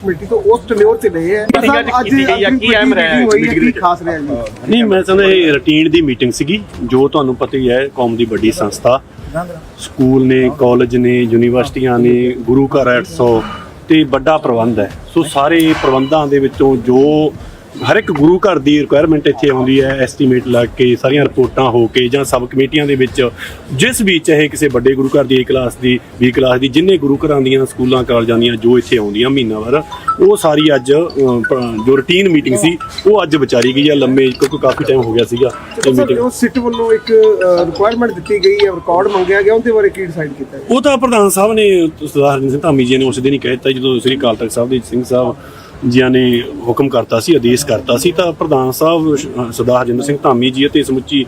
Committee ਤੋਂ ਉਸ tenure ਤੇ ਲਏ ਹੈ। ਠੀਕ ਹੈ ਜੀ, ਅੱਜ ਕੀਤੀ ਗਈ ਹੈ, ਕੀ ਅਹਿਮ ਰਿਹਾ ਹੈ ਹੋਈ ਹੈ, meeting ਕੀ ਵਿੱਚ? ਖਾਸ ਰਿਹਾ ਜੀ? ਨਹੀਂ ਮੈਂ ਸਮਝਦਾ ਇਹ ਰੂਟੀਨ ਦੀ ਮੀਟਿੰਗ ਸੀਗੀ ਜੋ ਤੁਹਾਨੂੰ ਪਤਾ ਹੀ ਹੈ ਕੌਮ ਦੀ ਵੱਡੀ ਸੰਸਥਾ। ਸਕੂਲ ਨੇ ਕਾਲਜ ਨੇ ਯੂਨੀਵਰਸਿਟੀਆਂ ਨੇ ਗੁਰੂ ਘਰ 800 ਤੇ ਵੱਡਾ ਪ੍ਰਬੰਧ ਹੈ। ਸੋ ਸਾਰੇ ਪ੍ਰਬੰਧਾਂ ਦੇ ਵਿੱਚੋਂ ਜੋ ਹਰ ਇੱਕ ਗੁਰੂ ਘਰ ਦੀ ਰਿਕੁਆਇਰਮੈਂਟ ਇੱਥੇ ਆਉਂਦੀ ਹੈ ਐਸਟੀਮੇਟ ਲੱਗ ਕੇ ਸਾਰੀਆਂ ਰਿਪੋਰਟਾਂ ਹੋ ਕੇ ਜਾਂ ਸਬ ਕਮੇਟੀਆਂ ਦੇ ਵਿੱਚ ਜਿਸ ਵੀ ਚਾਹੇ ਕਿਸੇ ਵੱਡੇ ਗੁਰੂ ਘਰ ਦੀ ਏ ਕਲਾਸ ਦੀ ਬੀ ਕਲਾਸ ਦੀ ਜਿੰਨੇ ਗੁਰੂ ਘਰਾਂ ਦੀਆਂ ਸਕੂਲਾਂ ਕਾਲਜਾਂ ਦੀਆਂ ਜੋ ਇੱਥੇ ਆਉਂਦੀਆਂ ਮਹੀਨਾਵਾਰ ਉਹ ਸਾਰੀ ਅੱਜ ਜੋ ਰੂਟੀਨ ਮੀਟਿੰਗ ਸੀ ਉਹ ਅੱਜ ਵਿਚਾਰੀ ਗਈ ਆ ਲੰਮੇ ਕਿਉਂਕਿ ਕਾਫੀ ਟਾਈਮ ਹੋ ਗਿਆ ਸੀਗਾ ਇਹ ਮੀਟਿੰਗ ਉਹ ਸਿੱਟ ਵੱਲੋਂ ਇੱਕ ਰਿਕੁਆਇਰਮੈਂਟ ਦਿੱਤੀ ਗਈ ਹੈ ਰਿਕਾਰਡ ਮੰਗਿਆ ਗਿਆ ਉਹਦੇ ਬਾਰੇ ਕੀ ਡਿਸਾਈਡ ਕੀਤਾ? ਉਹ ਤਾਂ ਪ੍ਰਧਾਨ ਸਾਹਿਬ ਨੇ ਸਰਦਾਰ ਹਰਜਿੰਦਰ ਸਿੰਘ ਧਾਮੀ ਜੀ ਨੇ ਉਸ ਦਿਨ ਹੀ ਕਹਿ ਦਿੱਤਾ ਜਦੋਂ ਸ੍ਰੀ ਅਕਾਲ ਤਖਤ ਸਾਹਿਬ ਦੇ ਸਿੰਘ ਸਾਹਿਬ ਜੀਆਂ ਨੇ ਹੁਕਮ ਕਰਤਾ ਸੀ, ਆਦੇਸ਼ ਕਰਤਾ ਸੀ, ਤਾਂ ਪ੍ਰਧਾਨ ਸਾਹਿਬ ਸਰਦਾਰ ਹਰਜਿੰਦਰ ਸਿੰਘ ਧਾਮੀ ਜੀ ਅਤੇ ਸਮੁੱਚੀ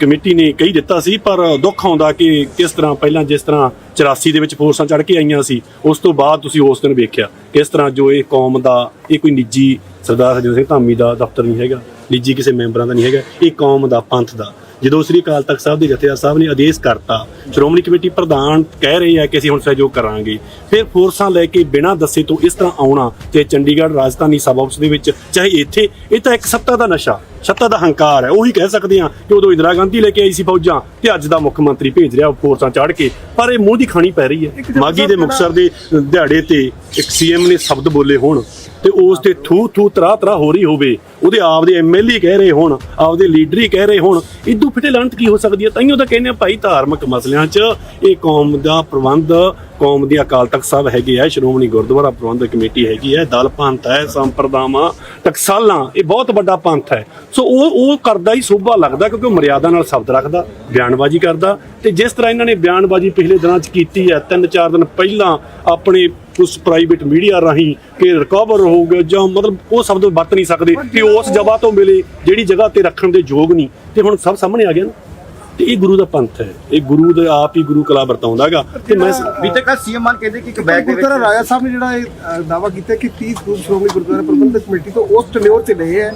ਕਮੇਟੀ ਨੇ ਕਹੀ ਦਿੱਤਾ ਸੀ, ਪਰ ਦੁੱਖ ਆਉਂਦਾ ਕਿ ਕਿਸ ਤਰ੍ਹਾਂ ਪਹਿਲਾਂ ਜਿਸ ਤਰ੍ਹਾਂ 84 ਦੇ ਵਿੱਚ ਫੋਰਸਾਂ ਚੜ ਕੇ ਆਈਆਂ ਸੀ, ਉਸ ਤੋਂ ਬਾਅਦ ਤੁਸੀਂ ਉਸ ਦਿਨ ਵੇਖਿਆ। ਕਿਸ ਤਰ੍ਹਾਂ ਜੋ ਇਹ ਕੌਮ ਦਾ, ਇਹ ਕੋਈ ਨਿੱਜੀ ਸਰਦਾਰ ਹਰਜਿੰਦਰ ਸਿੰਘ ਧਾਮੀ ਦਾ ਦਫ਼ਤਰ ਨਹੀਂ ਹੈਗਾ, ਨਿੱਜੀ ਕਿਸੇ ਮੈਂਬਰਾਂ ਦਾ ਨਹੀਂ ਹੈਗਾ, ਇਹ ਕੌਮ ਦਾ ਪੰਥ ਦਾ। ਜਦੋਂ ਸ੍ਰੀ ਅਕਾਲ ਤਖਤ ਸਾਹਿਬ ਦੇ ਜਥੇਦਾਰ ਸਾਹਿਬ ਨੇ ਆਦੇਸ਼ ਕਰਤਾ ਸ਼੍ਰੋਮਣੀ ਕਮੇਟੀ ਪ੍ਰਧਾਨ ਕਹਿ ਰਹੇ ਆ ਕਿ ਅਸੀਂ ਹੁਣ ਸਹਿਯੋਗ ਕਰਾਂਗੇ। ਫਿਰ ਫੋਰਸਾਂ ਲੈ ਕੇ ਬਿਨਾਂ ਦੱਸੇ ਤੋਂ ਇਸ ਤਰ੍ਹਾਂ ਆਉਣਾ ਤੇ ਚੰਡੀਗੜ੍ਹ ਰਾਜਧਾਨੀ ਸਭਾ ਹਾਊਸ ਦੇ ਵਿੱਚ ਚਾਹੇ ਇੱਥੇ ਇਹ ਤਾਂ ਇੱਕ ਸੱਤਾ ਦਾ ਨਸ਼ਾ ਸੱਤਾ ਦਾ ਹੰਕਾਰ ਹੈ। ਉਹੀ ਕਹਿ ਸਕਦੇ ਆ ਕਿ ਉਦੋਂ ਇੰਦਰਾ ਗਾਂਧੀ ਲੈ ਕੇ ਆਈ ਸੀ ਫੌਜਾਂ ਤੇ ਅੱਜ ਦਾ ਮੁੱਖ ਮੰਤਰੀ ਭੇਜ ਰਿਹਾ ਫੋਰਸਾਂ ਚੜ੍ਹ ਕੇ। ਪਰ ਇਹ ਮੂੰਹ ਦੀ ਖਾਣੀ ਪੈ ਰਹੀ ਹੈ। ਮਾਗੀ ਦੇ ਮੁਕਸਰ ਦੇ ਦਿਹਾੜੇ ਤੇ ਇੱਕ ਸੀਐਮ ਨੇ ਸ਼ਬਦ ਬੋਲੇ ਹੋਣ। ਤੇ ਉਸ ਤੇ ਥੂ ਥੂ ਤਰਾ ਤਰਾ ਹੋ ਰਹੀ ਹੋਵੇ। ਉਹਦੇ ਆਪ ਦੇ ਐਮਐਲਏ ਕਹਿ ਰਹੇ ਹੋਣ, ਆਪਦੇ ਲੀਡਰ ਹੀ ਕਹਿ ਰਹੇ ਹੋਣ, ਇਦੋਂ ਫਿੱਟੇ ਲਾਂਤ ਕੀ ਹੋ ਸਕਦੀ ਹੈ? ਤਾਈਓ ਤਾਂ ਕਹਿੰਦੇ ਆ ਭਾਈ ਧਾਰਮਿਕ ਮਸਲਿਆਂ 'ਚ ਇਹ ਕੌਮ ਦਾ ਪ੍ਰਬੰਧ, ਕੌਮ ਦੀ ਅਕਾਲ ਤਖਤ ਸਾਹਿਬ ਹੈਗੇ ਆ, ਸ਼੍ਰੋਮਣੀ ਗੁਰਦੁਆਰਾ ਪ੍ਰਬੰਧਕ ਕਮੇਟੀ ਹੈਗੀ ਹੈ ਦਲ ਪੰਥ ਹੈ, ਸੰਪਰਦਾਵਾਂ, ਟਕਸਾਲਾਂ, ਇਹ ਬਹੁਤ ਵੱਡਾ ਪੰਥ ਹੈ। ਸੋ ਉਹ ਉਹ ਕਰਦਾ ਹੀ ਸੋਭਾ ਲੱਗਦਾ ਕਿਉਂਕਿ ਉਹ ਮਰਿਆਦਾ ਨਾਲ ਸ਼ਬਦ ਰੱਖਦਾ, ਬਿਆਨਬਾਜ਼ੀ ਕਰਦਾ। ਤੇ ਜਿਸ ਤਰ੍ਹਾਂ ਇਹਨਾਂ ਨੇ ਬਿਆਨਬਾਜ਼ੀ ਪਿਛਲੇ ਦਿਨਾਂ 'ਚ ਕੀਤੀ ਹੈ, ਤਿੰਨ ਚਾਰ ਦਿਨ ਪਹਿਲਾਂ ਆਪਣੇ ਉਸ ਪ੍ਰਾਈਵੇਟ ਮੀਡੀਆ ਰਾਹੀਂ ਕਿ ਰਿਕਵਰ ਹੋਊਗਾ ਜਾਂ ਮਤਲਬ ਉਹ ਸ਼ਬਦ ਵਰਤ ਨਹੀਂ ਸਕਦੇ ਕਿ ਉਸ ਜਗ੍ਹਾ ਤੋਂ ਮਿਲੇ ਜਿਹੜੀ ਜਗ੍ਹਾ ਤੇ ਰੱਖਣ ਦੇ ਯੋਗ ਨਹੀਂ। ਤੇ ਹੁਣ ਸਭ ਸਾਹਮਣੇ ਆ ਗਿਆ ਨਾ। ਤੇ ਇਹ ਗੁਰੂ ਦਾ ਪੰਥ ਹੈ। ਇਹ ਗੁਰੂ ਦੇ ਆਪ ਹੀ ਗੁਰੂ ਕਲਾ ਵਰਤਾਉਂਦਾਗਾ। ਤੇ ਮੈਂ ਬੀਤੇ ਕੱਲ ਸੀਐਮ ਮਾਨ ਕਹਿੰਦੇ ਕਿ ਇੱਕ ਬੈਗ ਦੇ ਗੁਰਦੁਆਰਾ ਵਿੱਚ ਰਾਜਾ ਸਾਹਿਬ ਨੇ ਜਿਹੜਾ ਇਹ ਦਾਵਾ ਕੀਤਾ ਕਿ 30 ਸਰੂਪ ਸ਼੍ਰੋਮਣੀ ਗੁਰਦੁਆਰਾ ਪ੍ਰਬੰਧਕ ਕਮੇਟੀ ਤੋਂ ਉਸ ਟਨਿਓਰ ਤੇ ਲਏ ਹੈ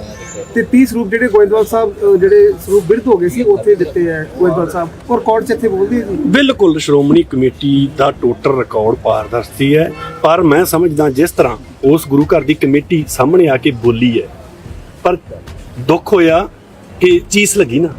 ਤੇ 30 ਸਰੂਪ ਜਿਹੜੇ ਗੋਇੰਦਵਾਲ ਸਾਹਿਬ ਜਿਹੜੇ ਸਰੂਪ ਬਿਰਧ ਹੋ ਗਏ ਸੀ ਉੱਥੇ ਦਿੱਤੇ ਹੈ ਗੋਇੰਦਵਾਲ ਸਾਹਿਬ। ਔਰ ਰਿਕਾਰਡ 'ਚ ਇੱਥੇ ਬੋਲਦੀ ਹੈ ਬਿਲਕੁਲ ਸ਼੍ਰੋਮਣੀ ਕਮੇਟੀ ਦਾ ਟੋਟਲ ਰਿਕਾਰਡ ਪਾਰਦਰਸ਼ੀ ਹੈ। ਪਰ ਮੈਂ ਸਮਝਦਾ ਜਿਸ ਤਰ੍ਹਾਂ ਉਸ ਗੁਰੂ ਘਰ ਦੀ ਕਮੇਟੀ ਸਾਹਮਣੇ ਆ ਕੇ ਬੋਲੀ ਹੈ। ਪਰ ਦੁੱਖ ਹੋਇਆ ਕਿ ਚੀਸ ਲੱਗੀ ਨਾ।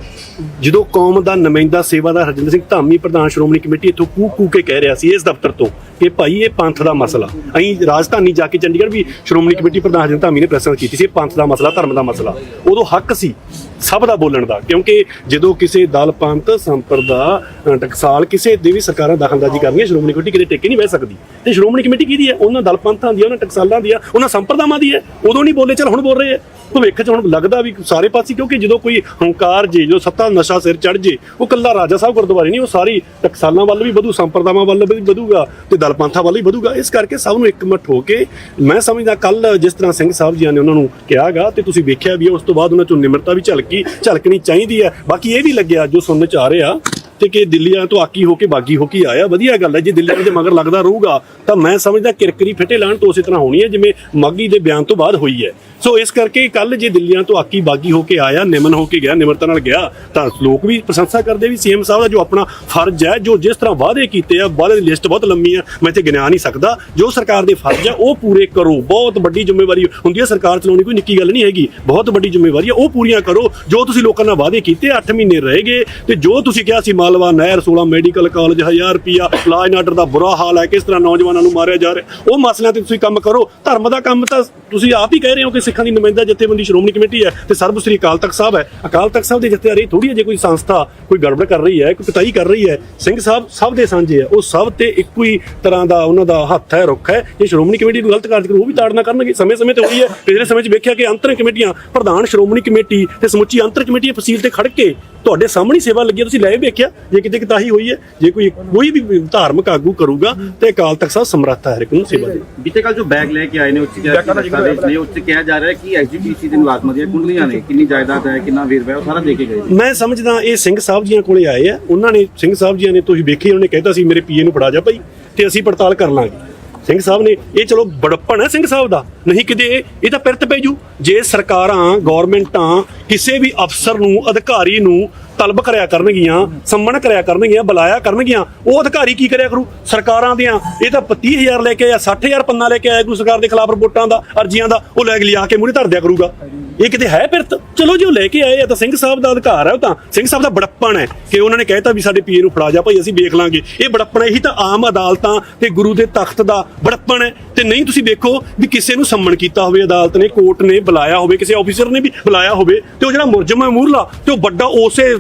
ਜਦੋਂ ਕੌਮ ਦਾ ਨੁਮਾਇੰਦਾ ਸੇਵਾਦਾਰ ਹਰਜਿੰਦਰ ਸਿੰਘ ਧਾਮੀ ਪ੍ਰਧਾਨ ਸ਼੍ਰੋਮਣੀ ਕਮੇਟੀ ਇੱਥੋਂ ਕੂ ਕੂ ਕੇ ਕਹਿ ਰਿਹਾ ਸੀ ਇਸ ਦਫ਼ਤਰ ਤੋਂ ਕਿ ਭਾਈ ਇਹ ਪੰਥ ਦਾ ਮਸਲਾ। ਅਸੀਂ ਰਾਜਧਾਨੀ ਜਾ ਕੇ ਚੰਡੀਗੜ੍ਹ ਵੀ ਸ਼੍ਰੋਮਣੀ ਕਮੇਟੀ ਪ੍ਰਧਾਨ ਹਰਜਿੰਦਰ ਧਾਮੀ ਨੇ ਪ੍ਰੈਸ ਕੀਤੀ ਸੀ, ਇਹ ਪੰਥ ਦਾ ਮਸਲਾ, ਧਰਮ ਦਾ ਮਸਲਾ। ਉਦੋਂ ਹੱਕ ਸੀ ਸਭ ਦਾ ਬੋਲਣ ਦਾ, ਕਿਉਂਕਿ ਜਦੋਂ ਕਿਸੇ ਦਲ, ਪੰਥ ਸੰਪਰਦਾ ਟਕਸਾਲ ਕਿਸੇ ਦੇ ਵੀ ਸਰਕਾਰਾਂ ਦਖਲਅੰਦਾਜ਼ੀ ਕਰਨੀਆਂ ਸ਼੍ਰੋਮਣੀ ਕਮੇਟੀ ਕਿਤੇ ਟੇਕੇ ਨਹੀਂ ਬਹਿ ਸਕਦੀ। ਤੇ ਸ਼੍ਰੋਮਣੀ ਕਮੇਟੀ ਕਿਹਦੀ ਹੈ? ਉਹਨਾਂ ਦਲ, ਪੰਥਾਂ ਦੀ ਉਹਨਾਂ ਟਕਸਾਲਾਂ ਦੀ ਹੈ, ਉਹਨਾਂ ਸੰਪਰਦਾਵਾਂ ਦੀ ਹੈ। ਉਦੋਂ ਨਹੀਂ ਬੋਲੇ, ਚਲ ਹੁਣ ਬੋਲ ਰਹੇ ਆ ਭਵਿੱਖ ਚ ਹੁਣ ਲੱਗਦਾ ਵੀ ਸਾਰੇ ਪਾਸੇ, ਕਿਉਂਕਿ ਜਦੋਂ ਕੋਈ ਹੰਕਾਰ, ਜੇ ਜਦੋਂ ਸੱਤਾ ਨਸ਼ਾ ਸਿਰ ਚੜ ਜੇ। ਉਹ ਕੱਲਾ ਰਾਜਾ ਸਾਹਿਬ ਗੁਰਦੁਆਰੇ ਨਹੀਂ ਉਹ ਸਾਰੀ ਟਕਸਾਲਾਂ ਵੱਲ ਵੀ ਵਧੂ ਸੰਪਰਦਾਵਾਂ ਵੱਲ ਵੀ ਵਧੂਗਾ ਤੇ ਦਲ ਪੰਥਾਂ ਵੱਲ ਵੀ ਵਧੂਗਾ। ਇਸ ਕਰਕੇ ਸਭ ਨੂੰ ਇੱਕਮਠ ਹੋ ਕੇ ਮੈਂ ਸਮਝਦਾ ਕੱਲ ਜਿਸ ਤਰ੍ਹਾਂ ਸਿੰਘ ਸਾਹਿਬ ਜੀ ਨੇ ਉਹਨਾਂ ਨੂੰ ਕਿਹਾਗਾ ਤੇ ਤੁਸੀਂ ਵੇਖਿਆ ਵੀ ਹੈ, ਉਸ ਤੋਂ ਬਾਅਦ ਉਹਨਾਂ ਚੋਂ ਨਿਮਰਤਾ ਵੀ ਝਲਕੀ ਝਲਕਣੀ ਚਾਹੀਦੀ ਹੈ। ਬਾਕੀ ਇਹ ਵੀ ਲੱਗਿਆ ਜੋ ਸੁਣਨ ਚ ਆ ਰਿਹਾ ਤੇ ਕਿ ਦਿੱਲੀਆਂ ਤੋਂ ਆਕੀ ਹੋ ਕੇ ਬਾਗੀ ਹੋ ਕੇ ਆਇਆ। ਵਧੀਆ ਗੱਲ ਹੈ, ਜੇ ਦਿੱਲੀ ਦੇ ਮਗਰ ਲੱਗਦਾ ਰਹੂਗਾ, ਤਾਂ ਮੈਂ ਸਮਝਦਾ ਕਿਰਕਰੀ ਫਿੱਟੇ ਲਾਣ ਤੋਂ ਉਸੇ ਤਰ੍ਹਾਂ ਹੋਣੀ ਹੈ, ਜਿਵੇਂ ਮਾਗੀ ਦੇ ਬਿਆਨ ਤੋਂ ਬਾਅਦ ਹੋਈ ਹੈ। ਸੋ ਇਸ ਕਰਕੇ ਕੱਲ ਜੇ ਦਿੱਲੀਆਂ ਤੋਂ ਆਕੀ ਬਾਗੀ ਹੋ ਕੇ ਆਇਆ, ਨਿਮਨ ਹੋ ਕੇ ਗਿਆ, ਨਿਮਰਤਾ ਨਾਲ ਗਿਆ, ਤਾਂ ਲੋਕ ਵੀ ਪ੍ਰਸ਼ੰਸਾ ਕਰਦੇ ਵੀ ਸੀਐਮ ਸਾਹਿਬ ਦਾ ਜੋ ਆਪਣਾ ਫਰਜ਼ ਹੈ, ਜੋ ਜਿਸ ਤਰ੍ਹਾਂ ਵਾਅਦੇ ਕੀਤੇ ਆ, ਵਾਅਦੇ ਦੀ ਲਿਸਟ ਬਹੁਤ ਲੰਮੀ ਆ, ਮੈਂ ਇੱਥੇ ਗਿਣਾ ਨਹੀਂ ਸਕਦਾ। ਜੋ ਸਰਕਾਰ ਦੇ ਫਰਜ਼ ਆ, ਉਹ ਪੂਰੇ ਕਰੋ। ਬਹੁਤ ਵੱਡੀ ਜ਼ਿੰਮੇਵਾਰੀ ਹੁੰਦੀ ਹੈ, ਸਰਕਾਰ ਚਲਾਉਣੀ ਕੋਈ ਨਿੱਕੀ ਗੱਲ ਨਹੀਂ ਹੈਗੀ। ਬਹੁਤ ਵੱਡੀ ਜ਼ਿੰਮੇਵਾਰੀ ਆ, ਉਹ ਪੂਰੀਆਂ ਕਰੋ। ਜੋ ਤੁਸੀਂ ਲੋਕਾਂ ਨਾਲ ਵਾਅਦੇ ਕੀਤੇ 8 ਮਹੀਨੇ ਰਹਿ ਗਏ, ਤੇ ਜੋ ਤੁਸੀਂ ਕਿਹਾ ਸੀ ਮਾਲ ਮਾਲਵਾ ਨਹਿਰ 16 ਮੈਡੀਕਲ ਕਾਲਜ 1000 ਰੁਪਿਆ ਲਾਅ ਐਂਡ ਦਾ ਬੁਰਾ ਹਾਲ ਹੈ, ਕਿਸ ਤਰ੍ਹਾਂ ਨੌਜਵਾਨਾਂ ਨੂੰ ਮਾਰਿਆ ਜਾ ਰਿਹਾ ਉਹ ਮਸਲਿਆਂ ਤੇ ਤੁਸੀਂ ਕੰਮ ਕਰੋ। ਧਰਮ ਦਾ ਕੰਮ ਤਾਂ ਤੁਸੀਂ ਆਪ ਹੀ ਕਹਿ ਰਹੇ ਹੋ ਕਿ ਸਿੱਖਾਂ ਦੀ ਨੁਮਾਇੰਦਾ ਜਥੇਬੰਦੀ ਸ਼੍ਰੋਮਣੀ ਕਮੇਟੀ ਹੈ ਤੇ ਸਰਬ ਸ੍ਰੀ ਅਕਾਲ ਤਖਤ ਸਾਹਿਬ ਹੈ। ਅਕਾਲ ਤਖਤ ਸਾਹਿਬ ਦੇ ਜਥੇਦਾਰ ਥੋੜੀ ਜੇ ਕੋਈ ਸੰਸਥਾ ਕੋਈ ਗੜਬੜ ਕਰ ਰਹੀ ਹੈ, ਕੋਈ ਕਤਾਈ ਕਰ ਰਹੀ ਹੈ। ਸਿੰਘ ਸਾਹਿਬ ਸਭ ਦੇ ਸਾਂਝੇ ਹੈ। ਉਹ ਸਭ ਤੇ ਇੱਕੋ ਹੀ ਤਰ੍ਹਾਂ ਦਾ ਉਹਨਾਂ ਦਾ ਹੱਥ ਹੈ, ਰੁੱਖ ਹੈ। ਜੇ ਸ਼੍ਰੋਮਣੀ ਕਮੇਟੀ ਕੋਈ ਗਲਤ ਕਾਰਜ ਕਰੂ, ਉਹ ਵੀ ਤਾੜਨਾ ਕਰਨਗੇ। ਸਮੇਂ ਸਮੇਂ ਤੇ ਹੋਈ ਹੈ। ਪਿਛਲੇ ਸਮੇਂ 'ਚ ਵੇਖਿਆ ਕਿ ਅੰਤਰ ਕਮੇਟੀਆਂ, ਪ੍ਰਧਾਨ ਸ਼੍ਰੋਮਣੀ ਕਮੇਟੀ ਤੇ ਸਮੁੱਚੀ ਅੰਤਰ ਕਮੇਟੀ ਫਸੀਲ ਤੇ ਖੜ ਕੇ ਤੁਹਾਡੇ ਸਾਹਮਣੇ ਸੇਵਾ ਲੱਗੀ ਹੈ, ਤੁਸੀਂ ਲੈ ਵੇਖਿਆ ਜੇ ਕਿਤੇ ਕਿਤਾਹੀ ਹੋਈ ਹੈ ਜੇ ਕੋਈ ਕੋਈ ਵੀ ਧਾਰਮਿਕ ਆਗੂ ਕਰੂਗਾ ਤੇ ਅਕਾਲ ਤਖਤ ਸਾਹਿਬ ਸਮਰੱਥ ਹੈ ਹਰ ਇੱਕ ਨੂੰ ਸੇਵਾ ਦੇ ਬੀਤੇ ਕੱਲ ਜੋ ਬੈਗ ਲੈ ਕੇ ਆਏ ਨੇ ਉੱਚ ਦਸਤਾਵੇਜ਼ ਨੇ ਉੱਚ ਕਿਹਾ ਜਾ ਰਿਹਾ ਹੈ ਕਿ ਐਸਜੀਪੀਸੀ ਦੇ ਮੁਲਾਜ਼ਮਾਂ ਦੀਆਂ ਕੁੰਡਲੀਆਂ ਨੇ ਕਿੰਨੀ ਜਾਇਦਾਦ ਹੈ ਕਿੰਨਾ ਵੇਰਵਾ ਹੈ ਉਹ ਸਾਰਾ ਦੇ ਕੇ ਗਏ ਮੈਂ ਸਮਝਦਾ ਇਹ ਸਿੰਘ ਸਾਹਿਬ ਜੀਆਂ ਕੋਲੇ ਆਏ ਆ ਉਹਨਾਂ ਨੇ ਸਿੰਘ ਸਾਹਿਬ ਜੀਆਂ ਨੇ ਤੁਸੀਂ ਵੇਖੀ ਉਹਨੇ ਕਹਿਤਾ ਸੀ ਮੇਰੇ ਪੀਏ ਨੂੰ ਫੜਾ ਜਾ ਭਾਈ ਤੇ ਅਸੀਂ ਪੜਤਾਲ ਕਰ ਲਾਂਗੇ। ਸਿੰਘ ਸਾਹਿਬ ਨੇ, ਇਹ ਚਲੋ ਬੜਪਣ ਹੈ ਸਿੰਘ ਸਾਹਿਬ ਦਾ। ਨਹੀਂ ਕਿਤੇ ਇਹ- ਤਾਂ ਪਿਰਤ ਪੈ ਜੂ। ਜੇ ਸਰਕਾਰਾਂ, ਗਵਰਨਮੈਂਟਾਂ ਕਿਸੇ ਵੀ ਅਫਸਰ ਨੂੰ, ਅਧਿਕਾਰੀ ਨੂੰ ਤਲਬ ਕਰਿਆ ਕਰਨਗੀਆਂ, ਸੰਮਣ ਕਰਿਆ ਕਰਨਗੀਆਂ, ਬੁਲਾਇਆ ਕਰਨਗੀਆਂ, ਉਹ ਅਧਿਕਾਰੀ ਕੀ ਕਰਿਆ ਕਰੂ? ਸਰਕਾਰਾਂ ਦੀਆਂ, ਇਹ ਤਾਂ 30000 ਲੈ ਕੇ ਆਇਆ 60000 ਪੰਨਾ ਲੈ ਕੇ ਆਇਆ ਕਰੂ ਸਰਕਾਰ ਦੇ ਖਿਲਾਫ ਰਿਪੋਰਟਾਂ ਦਾ, ਅਰਜ਼ੀਆਂ ਦਾ, ਉਹ ਲੈ ਕੇ ਲਿਆ ਕੇ ਮੂਹਰੇ ਧਰ ਦਿਆ ਕਰੂਗਾ। ਇਹ ਕਿਤੇ ਹੈ ਪਿਰਤ ਚਲੋ ਜੋ ਲੈ ਕੇ ਆਏ ਆ ਤਾਂ ਸਿੰਘ ਸਾਹਿਬ ਦਾ ਅਧਿਕਾਰ ਹੈ ਉਹ ਤਾਂ। ਸਿੰਘ ਸਾਹਿਬ ਦਾ ਬੜੱਪਣ ਹੈ ਕਿ ਉਹਨਾਂ ਨੇ ਕਹਿਤਾ ਵੀ ਸਾਡੇ ਪੀਏ ਨੂੰ ਫੜਾ ਜਾ, ਭਾਈ ਅਸੀਂ ਵੇਖ ਲਾਂਗੇ। ਇਹ ਬੜਪਣ ਇਹੀ ਤਾਂ ਆਮ ਅਦਾਲਤਾਂ ਤੇ ਗੁਰੂ ਦੇ ਤਖਤ ਦਾ ਬੜੱਪਣ ਹੈ। ਤੇ ਨਹੀਂ ਤੁਸੀਂ ਵੇਖੋ ਵੀ ਕਿਸੇ ਨੂੰ ਸੰਮਣ ਕੀਤਾ ਹੋਵੇ, ਅਦਾਲਤ ਨੇ, ਕੋਰਟ ਨੇ ਬੁਲਾਇਆ ਹੋਵੇ, ਕਿਸੇ ਆਫੀਸਰ ਨੇ ਵੀ ਬੁਲਾਇਆ ਹੋਵੇ ਤੇ ਉਹ ਜਿਹੜਾ ਮੁਰਜਮ ਹੈ ਮੂਰਲਾ ਤੇ ਉਹ ਵੱਡਾ ਉਸੇ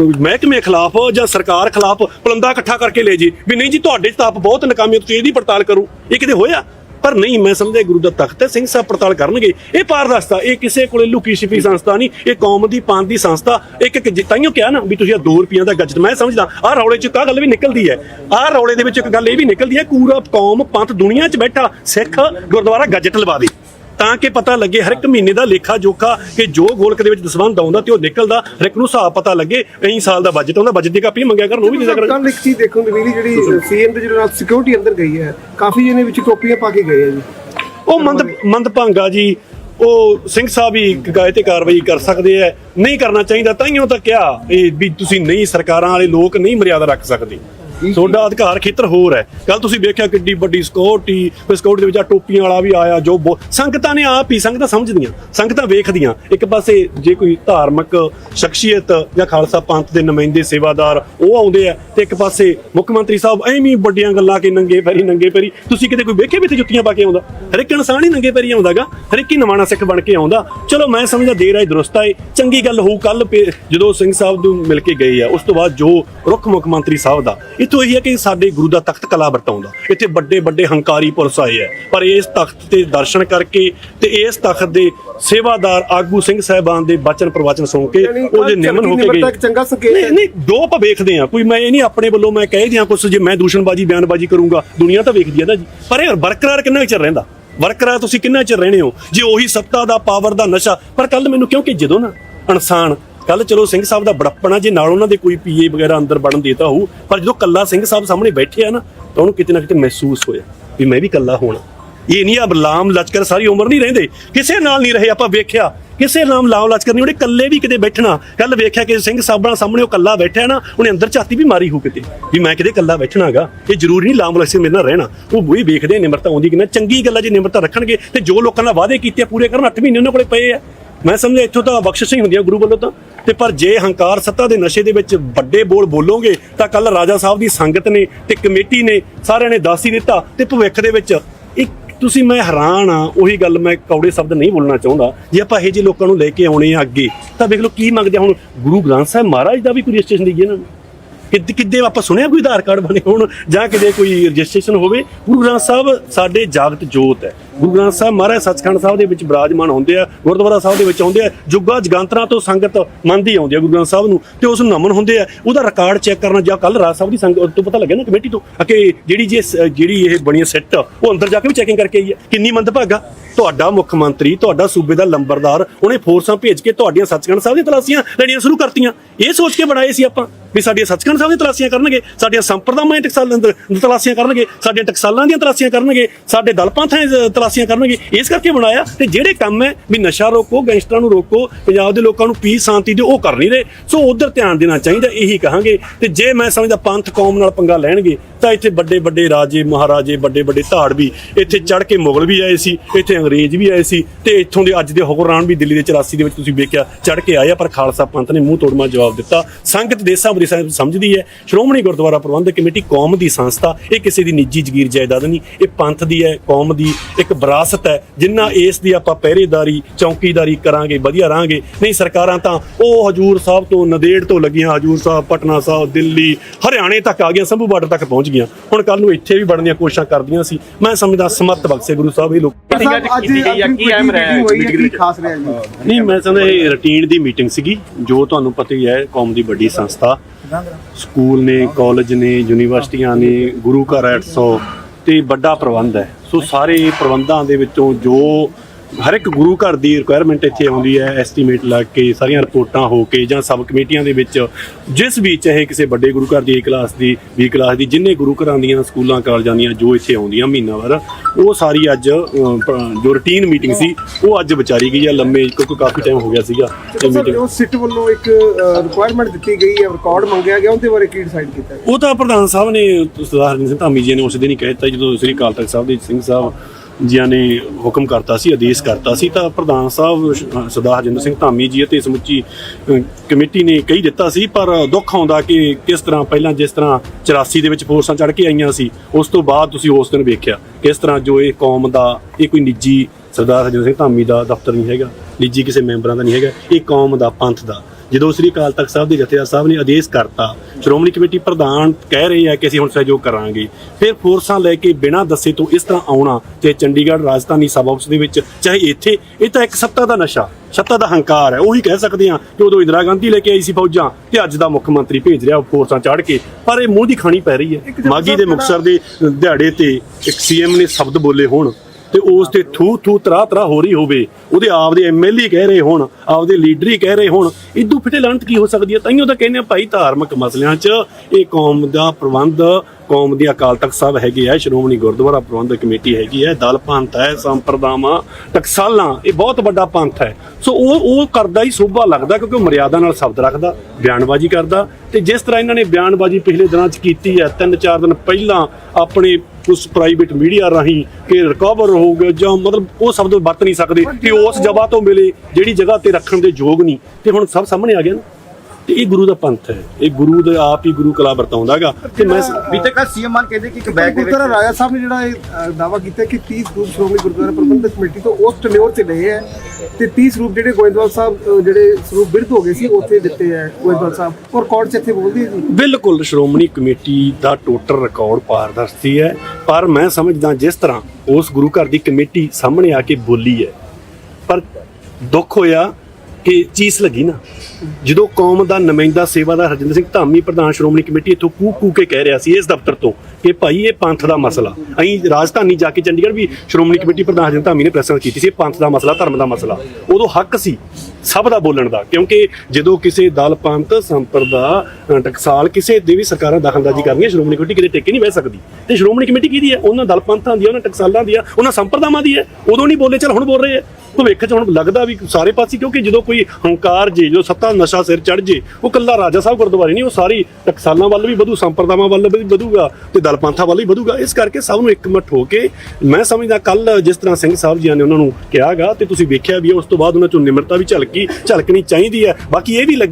ਮਹਿਕਮੇ ਖਿਲਾਫ ਜਾਂ ਸਰਕਾਰ ਖਿਲਾਫ ਪਲੰਦਾ ਇਕੱਠਾ ਕਰਕੇ ਲੈ ਜੇ। ਵੀ ਨਹੀਂ ਜੀ, ਤੁਹਾਡੇ ਚ ਤਾਂ ਆਪ ਬਹੁਤ ਨਕਾਮੀ ਤੁਸੀਂ ਇਹਦੀ ਪੜਤਾਲ ਕਰੋ। ਇਹ ਕਿਤੇ ਹੋਇਆ? ਪਰ ਨਹੀਂ, ਮੈਂ ਸਮਝਿਆ ਗੁਰੂ ਦਾ ਤਖਤ ਹੈ, ਸਿੰਘ ਸਾਹਿਬ ਪੜਤਾਲ ਕਰਨਗੇ। ਇਹ ਪਾਰਦਰਸ਼ਤਾ, ਇਹ ਕਿਸੇ ਕੋਲੇ ਲੁਕੀ ਛਿਪੀ ਸੰਸਥਾ ਨਹੀਂ, ਇਹ ਕੌਮ ਦੀ ਪੰਥ ਦੀ ਸੰਸਥਾ। ਇੱਕ ਇੱਕ ਜਿਤਾਈਓ ਕਿਹਾ ਨਾ ਵੀ ਤੁਸੀਂ ਆ 2 ਰੁਪਈਆ ਦਾ ਗੱਜਟ, ਮੈਂ ਸਮਝਦਾ, ਆਹ ਰੌਲੇ ਚ ਕਾ ਗੱਲ ਵੀ ਨਿਕਲਦੀ ਹੈ। ਆਹ ਰੌਲੇ ਦੇ ਵਿੱਚ ਇੱਕ ਗੱਲ ਇਹ ਵੀ ਨਿਕਲਦੀ ਹੈ, ਪੂਰਾ ਕੌਮ ਪੰਥ ਦੁਨੀਆ 'ਚ ਬੈਠਾ, ਸਿੱਖ ਗੁਰਦੁਆਰਾ ਗੱਜਟ ਲਵਾ ਦੇ। ਤਾਂ ਕਿ ਪਤਾ ਲੱਗੇ ਹਰ ਇੱਕ ਮਹੀਨੇ ਦਾ ਲੇਖਾ ਜੋਖਾ ਕਿ ਜੋ ਗੋਲਕ ਦੇ ਵਿੱਚ ਦਸਵੰਦ ਆਉਂਦਾ ਤੇ ਉਹ ਨਿਕਲਦਾ ਹਰ ਇੱਕ ਨੂੰ ਹਿਸਾਬ ਪਤਾ ਲੱਗੇ ਐਂ ਸਾਲ ਦਾ ਬਜਟ ਆਉਂਦਾ ਬਜਟ ਦੀ ਕਾਪੀ ਮੰਗਿਆ ਕਰਨ ਉਹ ਵੀ ਨਹੀਂ ਕਰ। ਕੱਲ ਇੱਕ ਚੀਜ਼ ਦੇਖਣ ਨੂੰ ਮਿਲੀ ਜਿਹੜੀ ਸੀਐਮ ਦੇ ਜਿਹੜੇ ਨਾਲ ਸਿਕਿਉਰਿਟੀ ਅੰਦਰ ਗਈ ਹੈ ਕਾਫੀ ਜਣੇ ਵਿੱਚ ਟੋਪੀਆਂ ਪਾ ਕੇ ਗਏ ਆ ਜੀ। ਉਹ ਮੰਦ ਮੰਦਭਾਂਗਾ ਜੀ ਉਹ ਸਿੰਘ ਸਾਹਿਬ ਹੀ ਕਾਇ ਤੇ ਕਾਰਵਾਈ ਕਰ ਸਕਦੇ ਆ ਨਹੀਂ ਕਰਨਾ ਚਾਹੀਦਾ ਤਾਈਓ ਤਾਂ ਕਿਹਾ ਵੀ ਤੁਸੀਂ ਨਹੀਂ ਸਰਕਾਰਾਂ ਵਾਲੇ ਲੋਕ ਨਹੀਂ ਮਰਿਆਦਾ ਰੱਖ ਸਕਦੇ। ਤੁਹਾਡਾ ਅਧਿਕਾਰ ਖੇਤਰ ਹੋਰ ਹੈ। ਕੱਲ ਤੁਸੀਂ ਵੇਖਿਆ ਕਿੱਡੀ ਵੱਡੀ ਸਿਕਿਉਰਿਟੀ ਸਿਕਿਉਰਿਟੀ ਦੇ ਵਿੱਚ ਆ ਟੋਪੀਆਂ ਵਾਲਾ ਵੀ ਆਇਆ ਜੋ ਸੰਗਤਾਂ ਨੇ ਆਪ ਹੀ ਸੰਗਤਾਂ ਸਮਝਦੀਆਂ ਸੰਗਤਾਂ ਵੇਖਦੀਆਂ। ਇੱਕ ਪਾਸੇ ਜੇ ਕੋਈ ਧਾਰਮਿਕ ਸ਼ਖਸੀਅਤ ਜਾਂ ਖਾਲਸਾ ਪੰਥ ਦੇ ਨੁਮਾਇੰਦੇ ਸੇਵਾਦਾਰ ਉਹ ਆਉਂਦੇ ਆ ਤੇ ਇੱਕ ਪਾਸੇ ਮੁੱਖ ਮੰਤਰੀ ਸਾਹਿਬ ਐਵੇਂ ਹੀ ਵੱਡੀਆਂ ਗੱਲਾਂ ਕਿ ਨੰਗੇ ਪੈਰੀ ਨੰਗੇ ਪੈਰੀ। ਤੁਸੀਂ ਕਿਤੇ ਕੋਈ ਵੇਖੇ ਵੀ ਤੇ ਜੁੱਤੀਆਂ ਪਾ ਕੇ ਆਉਂਦਾ? ਹਰ ਇੱਕ ਇਨਸਾਨ ਹੀ ਨੰਗੇ ਪੈਰੀ ਆਉਂਦਾਗਾ। ਹਰ ਇੱਕ ਹੀ ਨਵਾਣਾ ਸਿੱਖ ਬਣ ਕੇ ਆਉਂਦਾ। ਚਲੋ ਮੈਂ ਸਮਝਦਾ ਦੇਰ ਆਈ ਦਰੁਸਤ ਆਏ ਚੰਗੀ ਗੱਲ ਹੋਊ ਕੱਲ ਜਦੋਂ ਸਿੰਘ ਸਾਹਿਬ ਨੂੰ ਮਿਲ ਕੇ ਗਏ ਆ ਉਸ ਤੋਂ ਬਾਅਦ ਜੋ ਰੁੱਖ ਮੁੱਖ ਮੰਤਰੀ ਸਾਹਿਬ ਦਾ ਇਤੋਂ ਇਹ ਹੈ ਕਿ ਸਾਡੇ ਗੁਰੂ ਦਾ ਤਖਤ ਕਲਾ ਵਰਤਾਉਂਦਾ। ਇੱਥੇ ਵੱਡੇ ਵੱਡੇ ਹੰਕਾਰੀ ਪੁਰਸ਼ ਆਏ ਆ ਪਰ ਇਸ ਤਖਤ ਤੇ ਦਰਸ਼ਨ ਕਰਕੇ ਤੇ ਇਸ ਤਖਤ ਦੇ ਸੇਵਾਦਾਰ ਆਗੂ ਸਿੰਘ ਸਾਹਿਬਾਨ ਦੇ ਬਚਨ ਪ੍ਰਵਚਨ ਸੁਣ ਕੇ ਉਹਦੇ ਨਿਮਨ ਹੋ ਕੇ ਗਏ। ਚੰਗਾ ਸੰਕੇਤ ਹੈ। ਨਹੀਂ ਨਹੀਂ ਦੋ ਆਪਾਂ ਵੇਖਦੇ ਆ ਕੋਈ ਮੈਂ ਇਹ ਨਹੀਂ ਆਪਣੇ ਵੱਲੋਂ ਮੈਂ ਕਹਿ ਦਿਆਂ ਕੁਛ ਜੇ ਮੈਂ ਦੂਸ਼ਣਬਾਜ਼ੀ ਬਿਆਨਬਾਜ਼ੀ ਕਰੂੰਗਾ ਦੁਨੀਆ ਤਾਂ ਵੇਖਦੀ ਹੈ ਨਾ ਜੀ। ਪਰ ਇਹ ਬਰਕਰਾਰ ਕਿੰਨਾ ਚਿਰ ਰਹਿੰਦਾ? ਬਰਕਰਾਰ ਤੁਸੀਂ ਕਿੰਨਾ ਚਿਰ ਰਹਿਣੇ ਹੋ? ਜੇ ਉਹੀ ਸੱਤਾ ਦਾ ਪਾਵਰ ਦਾ ਨਸ਼ਾ ਪਰ ਕੱਲ ਮੈਨੂੰ ਕਿਉਂਕਿ ਜਦੋਂ ਨਾ ਇਨਸਾਨ ਕੱਲ ਚਲੋ ਸਿੰਘ ਸਾਹਿਬ ਦਾ ਬੜੱਪਣਾ, ਜੇ ਨਾਲ ਉਹਨਾਂ ਦੇ ਕੋਈ ਪੀਏ ਵਗੈਰਾ ਅੰਦਰ ਬੜਨ ਦੇਤਾ ਹੋਊ, ਪਰ ਜਦੋਂ ਕੱਲਾ ਸਿੰਘ ਸਾਹਿਬ ਸਾਹਮਣੇ ਬੈਠੇ ਆ ਨਾ, ਤਾਂ ਉਹਨੂੰ ਕਿਤੇ ਨਾ ਕਿਤੇ ਮਹਿਸੂਸ ਹੋਇਆ ਵੀ ਮੈਂ ਵੀ ਕੱਲਾ ਹੋਣਾ। ਇਹ ਨਹੀਂ ਆ ਲਾਮ ਲਚਕਰ ਸਾਰੀ ਉਮਰ ਨਹੀਂ ਰਹਿੰਦੇ, ਕਿਸੇ ਨਾਲ ਨਹੀਂ ਰਹੇ ਆਪਾਂ ਵੇਖਿਆ। ਕਿਸੇ ਨਾਮ ਲਾਮ ਲਚਕਰ ਨਹੀਂ, ਉਹਨੇ ਇਕੱਲੇ ਵੀ ਕਿਤੇ ਬੈਠਣਾ। ਕੱਲ ਵੇਖਿਆ ਕਿ ਸਿੰਘ ਸਾਹਿਬਾਂ ਸਾਹਮਣੇ ਉਹ ਕੱਲਾ ਬੈਠਾ ਨਾ, ਉਹਨੇ ਅੰਦਰ ਝਾਤੀ ਵੀ ਮਾਰੀ ਹੋ ਕਿਤੇ, ਵੀ ਮੈਂ ਕਿਤੇ ਇਕੱਲਾ ਬੈਠਣਾਗਾ। ਇਹ ਜ਼ਰੂਰੀ ਨਹੀਂ ਲਾਮ ਲਚਕਰ ਮੇਰੇ ਨਾਲ ਰਹਿਣਾ। ਉਹ ਬੁਈ ਵੇਖਦੇ ਨਿਮਰਤਾ ਆਉਂਦੀ ਕਿ ਨਾ ਚੰਗੀ ਗੱਲਾਂ ਜੇ ਨਿਮਰਤਾ ਰੱਖਣਗੇ, ਤੇ ਜੋ ਲੋਕਾਂ ਨਾਲ ਵਾਅਦੇ ਕੀਤੇ ਪੂਰੇ ਕਰਨ 8 ਮਹੀਨੇ ਉਹਨਾਂ ਕੋਲੇ ਪਏ ਆ। ਮੈਂ ਸਮਝਿਆ ਇੱਥੋਂ ਤਾਂ ਬਖਸ਼ਿਸ਼ ਹੀ ਹੁੰਦੀਆਂ ਗੁਰੂ ਵੱਲੋਂ ਤਾਂ। ਤੇ ਪਰ ਜੇ ਹੰਕਾਰ ਸੱਤਾ ਦੇ ਨਸ਼ੇ ਦੇ ਵਿੱਚ ਵੱਡੇ ਬੋਲ ਬੋਲੋਗੇ, ਤਾਂ ਕੱਲ ਰਾਜਾ ਸਾਹਿਬ ਦੀ ਸੰਗਤ ਨੇ ਤੇ ਕਮੇਟੀ ਨੇ ਸਾਰਿਆਂ ਨੇ ਦੱਸ ਹੀ ਦਿੱਤਾ ਤੇ ਭਵਿੱਖ ਦੇ ਵਿੱਚ ਇੱਕ ਤੁਸੀਂ ਮੈਂ ਹੈਰਾਨ ਆ, ਉਹੀ ਗੱਲ ਮੈਂ ਕੌੜੇ ਸ਼ਬਦ ਨਹੀਂ ਬੋਲਣਾ ਚਾਹੁੰਦਾ। ਜੇ ਆਪਾਂ ਇਹੋ ਜਿਹੇ ਲੋਕਾਂ ਨੂੰ ਲੈ ਕੇ ਆਉਣੇ ਆ ਅੱਗੇ, ਤਾਂ ਵੇਖ ਲਓ ਕੀ ਮੰਗਦੇ ਆ ਹੁਣ। ਗੁਰੂ ਗ੍ਰੰਥ ਸਾਹਿਬ ਮਹਾਰਾਜ ਦਾ ਵੀ ਕੋਈ ਰਜਿਸਟ੍ਰੇਸ਼ਨ ਦੇਈਏ ਇਹਨਾਂ ਨੂੰ। ਕਿੱਦ, ਕਿੱਦੇ ਆਪਾਂ ਸੁਣਿਆ ਕੋਈ ਆਧਾਰ ਕਾਰਡ ਬਣੇ ਹੋਣ, ਜਾਂ ਕਿਤੇ ਕੋਈ ਰਜਿਸਟ੍ਰੇਸ਼ਨ ਹੋਵੇ? ਗੁਰੂ ਗ੍ਰੰਥ ਸਾਹਿਬ ਸਾਡੇ ਜਾਗਤ ਜੋਤ ਹੈ। ਗੁਰੂ ਗ੍ਰੰਥ ਸਾਹਿਬ ਮਹਾਰਾਜ ਸੱਚਖੰਡ ਸਾਹਿਬ ਦੇ ਵਿੱਚ ਬਿਰਾਜਮਾਨ ਹੁੰਦੇ ਆ, ਗੁਰਦੁਆਰਾ ਸਾਹਿਬ ਦੇ ਵਿੱਚ ਆਉਂਦੇ ਆ, ਜੁਗਾ ਜਗਾਂਤਰਾਂ ਤੋਂ ਸੰਗਤ ਮੰਨਦੀ ਆਉਂਦੀ ਆ ਗੁਰੂ ਗ੍ਰੰਥ ਸਾਹਿਬ ਨੂੰ ਤੇ ਉਸ ਨੂੰ ਨਮਨ ਹੁੰਦੇ ਆ, ਉਹਦਾ ਰਿਕਾਰਡ ਚੈੱਕ ਕਰਨਾ ਜਾਂ ਕੱਲ ਰਾਜ ਸਾਹਿਬ ਦੀ ਸੰਗਤ ਤੋਂ ਪਤਾ ਲੱਗਿਆ ਨਾ ਕਮੇਟੀ ਤੋਂ ਕਿ ਜਿਹੜੀ ਜੇ ਜਿਹੜੀ ਇਹ ਬਣੀ ਸੈੱਟ, ਉਹ ਅੰਦਰ ਜਾ ਕੇ ਵੀ ਚੈਕਿੰਗ ਕਰਕੇ ਆਈ ਹੈ ਕਿੰਨੀ ਮੰਦਭਾਗਾ? ਤੁਹਾਡਾ ਮੁੱਖ ਮੰਤਰੀ, ਤੁਹਾਡਾ ਸੂਬੇ ਦਾ ਲੰਬਰਦਾਰ, ਉਹਨੇ ਫੋਰਸਾਂ ਭੇਜ ਕੇ ਤੁਹਾਡੀਆਂ ਸੱਚਖੰਡ ਸਾਹਿਬ ਦੀਆਂ ਤਲਾਸ਼ੀਆਂ ਲੈਣੀਆਂ ਸ਼ੁਰੂ ਕਰਤੀਆਂ। ਇਹ ਸੋਚ ਕੇ ਬਣਾਏ ਸੀ ਆਪਾਂ ਵੀ ਸਾਡੀਆਂ ਸੱਚਖੰਡ ਸਾਹਿਬ ਦੀਆਂ ਤਲਾਸ਼ੀਆਂ ਕਰਨਗੇ, ਸਾਡੀਆਂ ਸੰਪਰਦਾਵਾਂ ਟਕਸਾਲਾਂ ਤਲਾਸ਼ੀਆਂ ਕਰਨਗੇ, ਸਾਡੀਆਂ ਟਕਸਾਲਾਂ ਦੀਆਂ ਤਲਾਸ਼ੀਆਂ ਕਰਨਗੇ, ਸਾਡੇ ਦਲ ਪੰਥਾਂ ਦੀਆਂ ਕਰਨਗੇ। ਇਸ ਕਰਕੇ ਬਣਾਇਆ ਤੇ ਜਿਹੜੇ ਕੰਮ ਹੈ ਵੀ ਨਸ਼ਾ ਰੋਕੋ, ਗੈਂਗਸਟਰਾਂ ਨੂੰ ਰੋਕੋ, ਪੰਜਾਬ ਦੇ ਲੋਕਾਂ ਨੂੰ ਪੀਸ ਸ਼ਾਂਤੀ ਦਿਓ, ਉਹ ਕਰ ਨਹੀਂ ਰਹੇ। ਸੋ ਉਧਰ ਧਿਆਨ ਦੇਣਾ ਚਾਹੀਦਾ, ਇਹੀ ਕਹਾਂਗੇ। ਤੇ ਜੇ ਮੈਂ ਸਮਝਦਾ ਪੰਥ ਕੌਮ ਨਾਲ ਪੰਗਾ ਲੈਣਗੇ, ਤਾਂ ਇੱਥੇ ਵੱਡੇ ਵੱਡੇ ਰਾਜੇ, ਮਹਾਰਾਜੇ ਵੱਡੇ ਵੱਡੇ ਧਾੜ ਵੀ ਇੱਥੇ ਚੜ ਕੇ ਮੁਗਲ ਵੀ ਆਏ ਸੀ, ਇੱਥੇ ਅੰਗਰੇਜ਼ ਵੀ ਆਏ ਸੀ, ਤੇ ਇੱਥੋਂ ਦੇ ਅੱਜ ਦੇ ਹੁਕਮਰਾਨ ਵੀ ਦਿੱਲੀ ਦੇ 84 ਦੇ ਵਿੱਚ ਤੁਸੀਂ ਵੇਖਿਆ ਚੜ ਕੇ ਆਏ ਆ, ਪਰ ਖਾਲਸਾ ਪੰਥ ਨੇ ਮੂੰਹ ਤੋੜਮਾ ਜਵਾਬ ਦਿੱਤਾ। ਸੰਗਤ ਦੇਸਾਂ ਵਿਦੇਸਾਂ ਸਮਝਦੀ ਹੈ, ਸ਼੍ਰੋਮਣੀ ਗੁਰਦੁਆਰਾ ਪ੍ਰਬੰਧਕ ਕਮੇਟੀ ਕੌਮ ਦੀ ਸੰਸਥਾ, ਇਹ ਕਿਸੇ ਦੀ ਨਿੱਜੀ ਜ਼ਗੀਰ ਜਾਇਦਾਦ ਨਹੀਂ, ਇਹ ਪੰਥ ਦੀ ਹੈ, ਕੌਮ ਦੀ ਇੱਕ ਵਿਰਾਸਤ ਹੈ ਜਿੰਨਾ ਇਸ ਦੀ ਆਪਾਂ ਪਹਿਰੇਦਾਰੀ ਚੌਕੀਦਾਰੀ ਕਰਾਂਗੇ ਵਧੀਆ ਰਾਂਗੇ ਨਹੀਂ ਸਰਕਾਰਾਂ ਤਾਂ ਉਹ ਹਜੂਰ ਸਾਹਿਬ ਤੋਂ ਨਦੇੜ ਤੋਂ ਲੱਗੀਆਂ ਹਜੂਰ ਸਾਹਿਬ ਪਟਨਾ ਸਾਹਿਬ ਦਿੱਲੀ ਹਰਿਆਣੇ ਤੱਕ ਆ ਗਈਆਂ ਸੰਭੂ ਬਾਰਡਰ ਤੱਕ ਪਹੁੰਚ ਗਈਆਂ। ਹੁਣ ਕੱਲ ਨੂੰ ਇੱਥੇ ਵੀ ਵੜਨ ਦੀਆਂ ਕੋਸ਼ਿਸ਼ਾਂ ਕਰਦੀਆਂ ਸੀ। ਮੈਂ ਸਮਝਦਾ ਸਮਰਥ ਬਖਸ਼ੇ ਗੁਰੂ ਸਾਹਿਬ ਇਹ ਲੋਕ। ਨਹੀਂ ਮੈਂ ਸਮਝਦਾ ਇਹ ਰੁਟੀਨ ਦੀ ਮੀਟਿੰਗ ਸੀਗੀ ਜੋ ਤੁਹਾਨੂੰ ਪਤਾ ਹੀ ਹੈ ਕੌਮ ਦੀ ਵੱਡੀ ਸੰਸਥਾ। ਸਕੂਲ ਨੇ ਕਾਲਜ ਨੇ ਯੂਨੀਵਰਸਿਟੀਆਂ ਨੇ ਗੁਰੂ ਘਰ 800 ਤੇ ਵੱਡਾ ਪ੍ਰਬੰਧ ਹੈ। ਸੋ ਸਾਰੇ ਪ੍ਰਬੰਧਾਂ ਦੇ ਵਿੱਚੋਂ ਜੋ ਹਰ ਇੱਕ ਗੁਰੂ ਘਰ ਦੀ ਰਿਕੁਆਇਰਮੈਂਟ ਇੱਥੇ ਆਉਂਦੀ ਹੈ ਐਸਟੀਮੇਟ ਲੱਗ ਕੇ ਸਾਰੀਆਂ ਰਿਪੋਰਟਾਂ ਹੋ ਕੇ ਜਾਂ ਸਬ ਕਮੇਟੀਆਂ ਦੇ ਵਿੱਚ ਜਿਸ ਵੀ ਚਾਹੇ ਕਿਸੇ ਵੱਡੇ ਗੁਰੂ ਘਰ ਦੀ ਏ ਕਲਾਸ ਦੀ ਬੀ ਕਲਾਸ ਦੀ ਜਿੰਨੇ ਗੁਰੂ ਘਰਾਂ ਦੀਆਂ ਸਕੂਲਾਂ ਕਾਲਜਾਂ ਦੀਆਂ ਜੋ ਇੱਥੇ ਆਉਂਦੀਆਂ ਮਹੀਨਾਵਾਰ ਉਹ ਸਾਰੀ ਅੱਜ ਜੋ ਰੁਟੀਨ ਮੀਟਿੰਗ ਸੀ ਉਹ ਅੱਜ ਵਿਚਾਰੀ ਗਈ ਹੈ ਲੰਮੇ ਕਿਉਂਕਿ ਕਾਫੀ ਟਾਈਮ ਹੋ ਗਿਆ ਸੀਗਾ ਇਹ ਸਰ ਮੀਟਿੰਗ ਉਹ ਸਿੱਟ ਵੱਲੋਂ ਇੱਕ ਰਿਕੁਆਇਰਮੈਂਟ ਦਿੱਤੀ ਗਈ ਹੈ ਰਿਕਾਰਡ ਮੰਗਿਆ ਗਿਆ ਉਹਦੇ ਬਾਰੇ ਕੀ ਡਿਸਾਈਡ ਕੀਤਾ ਉਹ ਤਾਂ ਪ੍ਰਧਾਨ ਸਾਹਿਬ ਨੇ ਸਰਦਾਰ ਹਰਜਿੰਦਰ ਸਿੰਘ ਧਾਮੀ ਜੀ ਨੇ ਉਸ ਦਿਨ ਹੀ ਕਹਿ ਦਿੱਤਾ ਜਦੋਂ ਸ੍ਰੀ ਅਕਾਲ ਤਖਤ ਸਾਹਿਬ ਦੇ ਸਿੰਘ ਸਾਹਿਬ ਜੀਆਂ ਨੇ ਹੁਕਮ ਕਰਤਾ ਸੀ, ਆਦੇਸ਼ ਕਰਤਾ ਸੀ, ਤਾਂ ਪ੍ਰਧਾਨ ਸਾਹਿਬ ਸਰਦਾਰ ਹਰਜਿੰਦਰ ਸਿੰਘ ਧਾਮੀ ਜੀ ਅਤੇ ਸਮੁੱਚੀ ਕਮੇਟੀ ਨੇ ਕਹੀ ਦਿੱਤਾ ਸੀ, ਪਰ ਦੁੱਖ ਆਉਂਦਾ ਕਿ ਕਿਸ ਤਰ੍ਹਾਂ ਪਹਿਲਾਂ ਜਿਸ ਤਰ੍ਹਾਂ 84 ਦੇ ਵਿੱਚ ਫੋਰਸਾਂ ਚੜ੍ਹ ਕੇ ਆਈਆਂ ਸੀ, ਉਸ ਤੋਂ ਬਾਅਦ ਤੁਸੀਂ ਉਸ ਦਿਨ ਵੇਖਿਆ। ਕਿਸ ਤਰ੍ਹਾਂ ਜੋ ਇਹ ਕੌਮ ਦਾ, ਇਹ ਕੋਈ ਨਿੱਜੀ ਸਰਦਾਰ ਹਰਜਿੰਦਰ ਸਿੰਘ ਧਾਮੀ ਦਾ ਦਫ਼ਤਰ ਨਹੀਂ ਹੈਗਾ, ਨਿੱਜੀ ਕਿਸੇ ਮੈਂਬਰਾਂ ਦਾ ਨਹੀਂ ਹੈਗਾ, ਇਹ ਕੌਮ ਦਾ ਪੰਥ ਦਾ। ਜਦੋਂ ਸ੍ਰੀ ਅਕਾਲ ਤਖਤ ਸਾਹਿਬ ਦੇ ਜਥੇਦਾਰ ਸਾਹਿਬ ਨੇ ਆਦੇਸ਼ ਕਰਤਾ ਸ਼੍ਰੋਮਣੀ ਕਮੇਟੀ ਪ੍ਰਧਾਨ ਕਹਿ ਰਹੇ ਆ ਕਿ ਅਸੀਂ ਹੁਣ ਸਹਿਯੋਗ ਕਰਾਂਗੇ। ਫਿਰ ਫੋਰਸਾਂ ਲੈ ਕੇ ਬਿਨਾਂ ਦੱਸੇ ਤੋਂ ਇਸ ਤਰ੍ਹਾਂ ਆਉਣਾ ਚਾਹੇ ਚੰਡੀਗੜ੍ਹ ਰਾਜਧਾਨੀ ਸਭਾ ਹਾਊਸ ਦੇ ਵਿੱਚ ਚਾਹੇ ਇੱਥੇ ਇਹ ਤਾਂ ਇੱਕ ਸੱਤਾ ਦਾ ਨਸ਼ਾ ਸੱਤਾ ਦਾ ਹੰਕਾਰ ਹੈ। ਉਹੀ ਕਹਿ ਸਕਦੇ ਆ ਕਿ ਉਦੋਂ ਇੰਦਰਾ ਗਾਂਧੀ ਲੈ ਕੇ ਆਈ ਸੀ ਫੌਜਾਂ ਤੇ ਅੱਜ ਦਾ ਮੁੱਖ ਮੰਤਰੀ ਭੇਜ ਰਿਹਾ ਫੋਰਸਾਂ ਚੜ੍ਹ ਕੇ। ਪਰ ਇਹ ਮੂੰਹ ਦੀ ਖਾਣੀ ਪੈ ਰਹੀ ਹੈ। ਮਾਗੀ ਦੇ ਮੁਕਸਰ ਦੇ ਦਿਹਾੜੇ ਤੇ ਇੱਕ ਸੀਐਮ ਨੇ ਸ਼ਬਦ ਬੋਲੇ ਹੋਣ। ਤੇ ਉਸ ਤੇ ਥੂ ਥੂ ਤਰਾ ਤਰਾ ਹੋ ਰਹੀ ਹੋਵੇ। ਉਹਦੇ ਆਪ ਦੇ ਐਮਐਲਏ ਕਹਿ ਰਹੇ ਹੋਣ, ਆਪਦੇ ਲੀਡਰ ਹੀ ਕਹਿ ਰਹੇ ਹੋਣ, ਇਦੋਂ ਫਿੱਟੇ ਲਾਂਤ ਕੀ ਹੋ ਸਕਦੀ ਹੈ? ਤਾਈਓ ਤਾਂ ਕਹਿੰਦੇ ਆ ਭਾਈ ਧਾਰਮਿਕ ਮਸਲਿਆਂ 'ਚ ਇਹ ਕੌਮ ਦਾ ਪ੍ਰਬੰਧ ਕੌਮ ਦੀ ਅਕਾਲ ਤਖਤ ਸਾਹਿਬ ਹੈਗੇ ਹੈ ਸ਼੍ਰੋਮਣੀ ਗੁਰਦੁਆਰਾ ਪ੍ਰਬੰਧਕ ਕਮੇਟੀ ਹੈਗੀ ਹੈ ਦਲ ਪੰਥ ਹੈ, ਸੰਪਰਦਾਵਾਂ, ਟਕਸਾਲਾਂ, ਇਹ ਬਹੁਤ ਵੱਡਾ ਪੰਥ ਹੈ। ਸੋ ਉਹ ਉਹ ਕਰਦਾ ਹੀ ਸੋਭਾ ਲੱਗਦਾ ਕਿਉਂਕਿ ਉਹ ਮਰਿਆਦਾ ਨਾਲ ਸ਼ਬਦ ਰੱਖਦਾ, ਬਿਆਨਬਾਜ਼ੀ ਕਰਦਾ। ਤੇ ਜਿਸ ਤਰ੍ਹਾਂ ਇਹਨਾਂ ਨੇ ਬਿਆਨਬਾਜ਼ੀ ਪਿਛਲੇ ਦਿਨਾਂ 'ਚ ਕੀਤੀ ਹੈ, ਤਿੰਨ ਚਾਰ ਦਿਨ ਪਹਿਲਾਂ ਆਪਣੇ ਉਸ ਪ੍ਰਾਈਵੇਟ ਮੀਡੀਆ ਰਾਹੀਂ ਕਿ ਰਿਕਵਰ ਹੋਊਗਾ ਜਾਂ ਮਤਲਬ ਉਹ ਸ਼ਬਦ ਵਰਤ ਨਹੀਂ ਸਕਦੇ ਕਿ ਉਸ ਜਗ੍ਹਾ ਤੋਂ ਮਿਲੇ, ਜਿਹੜੀ ਜਗ੍ਹਾ ਤੇ ਰੱਖਣ ਦੇ ਯੋਗ ਨਹੀਂ। ਤੇ ਹੁਣ ਸਭ ਸਾਹਮਣੇ ਆ ਗਿਆ ਨਾ। ਤੇ ਇਹ ਗੁਰੂ ਦਾ ਪੰਥ ਹੈ। ਇਹ ਗੁਰੂ ਦੇ ਆਪ ਹੀ ਗੁਰੂ ਕਲਾ ਵਰਤਾਉਂਦਾਗਾ। ਤੇ ਮੈਂ ਬੀਤੇ ਕੱਲ ਸੀਐਮ ਮਾਨ ਕਹਿੰਦੇ ਕਿ ਇੱਕ ਬੈਗ ਦੇ ਗੁਰਦੁਆਰਾ ਵਿੱਚ ਰਾਜਾ ਸਾਹਿਬ ਨੇ ਜਿਹੜਾ ਇਹ ਦਾਵਾ ਕੀਤਾ ਕਿ 30 ਗਰੁੱਪ ਸ਼੍ਰੋਮਣੀ ਗੁਰਦੁਆਰਾ ਪ੍ਰਬੰਧਕ ਕਮੇਟੀ ਤੋਂ ਉਸ ਟਨਿਓਰ ਤੇ ਲਏ ਹੈ ਤੇ 30 ਸਰੂਪ ਜਿਹੜੇ ਗੋਇੰਦਵਾਲ ਸਾਹਿਬ ਜਿਹੜੇ ਸਰੂਪ ਬਿਰਧ ਹੋ ਗਏ ਸੀ ਉੱਥੇ ਦਿੱਤੇ ਹੈ ਗੋਇੰਦਵਾਲ ਸਾਹਿਬ। ਔਰ ਰਿਕਾਰਡ ਚ ਇੱਥੇ ਬੋਲਦੀ ਹੈ ਜੀ? ਬਿਲਕੁਲ ਸ਼੍ਰੋਮਣੀ ਕਮੇਟੀ ਦਾ ਟੋਟਲ ਰਿਕਾਰਡ ਪਾਰਦਰਸ਼ੀ ਹੈ। ਪਰ ਮੈਂ ਸਮਝਦਾ ਜਿਸ ਤਰ੍ਹਾਂ ਉਸ ਗੁਰੂ ਘਰ ਦੀ ਕਮੇਟੀ ਸਾਹਮਣੇ ਆ ਕੇ ਬੋਲੀ ਹੈ। ਪਰ ਦੁੱਖ ਹੋਇਆ ਕਿ ਚੀਸ ਲੱਗੀ ਨਾ। ਜਦੋਂ ਕੌਮ ਦਾ ਨੁਮਾਇੰਦਾ ਸੇਵਾ ਦਾ ਹਰਜਿੰਦਰ ਸਿੰਘ ਧਾਮੀ ਪ੍ਰਧਾਨ ਸ਼੍ਰੋਮਣੀ ਕਮੇਟੀ ਇੱਥੋਂ ਕੂ ਕੂ ਕੇ ਕਹਿ ਰਿਹਾ ਸੀ ਇਸ ਦਫ਼ਤਰ ਤੋਂ ਕਿ ਭਾਈ ਇਹ ਪੰਥ ਦਾ ਮਸਲਾ। ਅਸੀਂ ਰਾਜਧਾਨੀ ਜਾ ਕੇ ਚੰਡੀਗੜ੍ਹ ਵੀ ਸ਼੍ਰੋਮਣੀ ਕਮੇਟੀ ਪ੍ਰਧਾਨ ਹਰਜਿੰਦਰ ਧਾਮੀ ਨੇ ਪ੍ਰੈਸ ਕੀਤੀ ਸੀ ਇਹ ਪੰਥ ਦਾ ਮਸਲਾ, ਧਰਮ ਦਾ ਮਸਲਾ। ਉਦੋਂ ਹੱਕ ਸੀ ਸਭ ਦਾ ਬੋਲਣ ਦਾ, ਕਿਉਂਕਿ ਜਦੋਂ ਕਿਸੇ ਦਲ, ਪੰਥ, ਸੰਪਰਦਾ ਟਕਸਾਲ ਕਿਸੇ ਦੇ ਵੀ ਸਰਕਾਰਾਂ ਦਖਲਅੰਦਾਜ਼ੀ ਕਰਨੀਆਂ ਸ਼੍ਰੋਮਣੀ ਕਮੇਟੀ ਕਿਤੇ ਟੇਕੇ ਨਹੀਂ ਬਹਿ ਸਕਦੀ। ਤੇ ਸ਼੍ਰੋਮਣੀ ਕਮੇਟੀ ਕਿਹਦੀ ਹੈ? ਉਹਨਾਂ ਦਲ, ਪੰਥਾਂ ਦੀ ਉਹਨਾਂ ਟਕਸਾਲਾਂ ਦੀ ਉਹਨਾਂ ਸੰਪਰਦਾਵਾਂ ਦੀ ਹੈ। ਉਦੋਂ ਨਹੀਂ ਬੋਲੇ, ਚਲ ਹੁਣ ਬੋਲ ਰਹੇ ਆ ਭਵਿੱਖ ਚ ਹੁਣ ਲੱਗਦਾ ਵੀ ਸਾਰੇ ਪਾਸੇ ਕਿਉਂਕਿ ਜਦੋਂ ਕੋਈ ਹੰਕਾਰ ਜੇ ਜੋ ਸੱਤਾ ਨਸ਼ਾ ਸਿਰ ਚੜ ਜੇ ਉਹ ਕੱਲਾ ਰਾਜਾ ਸਾਹਿਬ ਗੁਰਦੁਆਰੇ ਨਹੀਂ ਉਹ ਸਾਰੀ ਟਕਸਾਲਾਂ ਵੱਲ ਵੀ ਵਧੂ ਸੰਪਰਦਾਵਾਂ ਵੱਲ ਵੀ ਵਧੂਗਾ ਤੇ ਦਲ ਪੰਥਾਂ ਵੱਲ ਵੀ ਵਧੂਗਾ। ਇਸ ਕਰਕੇ ਸਭ ਨੂੰ ਇਕਮਠ ਹੋ ਕੇ ਮੈਂ ਸਮਝਦਾ ਕੱਲ ਜਿਸ ਤਰ੍ਹਾਂ ਸਿੰਘ ਸਾਹਿਬ ਜੀ ਨੇ ਉਹਨਾਂ ਨੂੰ ਕਿਹਾਗਾ ਤੇ ਤੁਸੀਂ ਵੇਖਿਆ ਵੀ ਹੈ, ਉਸ ਤੋਂ ਬਾਅਦ ਉਹਨਾਂ ਚੋਂ ਨਿਮਰਤਾ ਵੀ ਝਲਕੀ ਝਲਕਣੀ ਚਾਹੀਦੀ ਹੈ। ਬਾਕੀ ਇਹ ਵੀ ਲੱਗੀ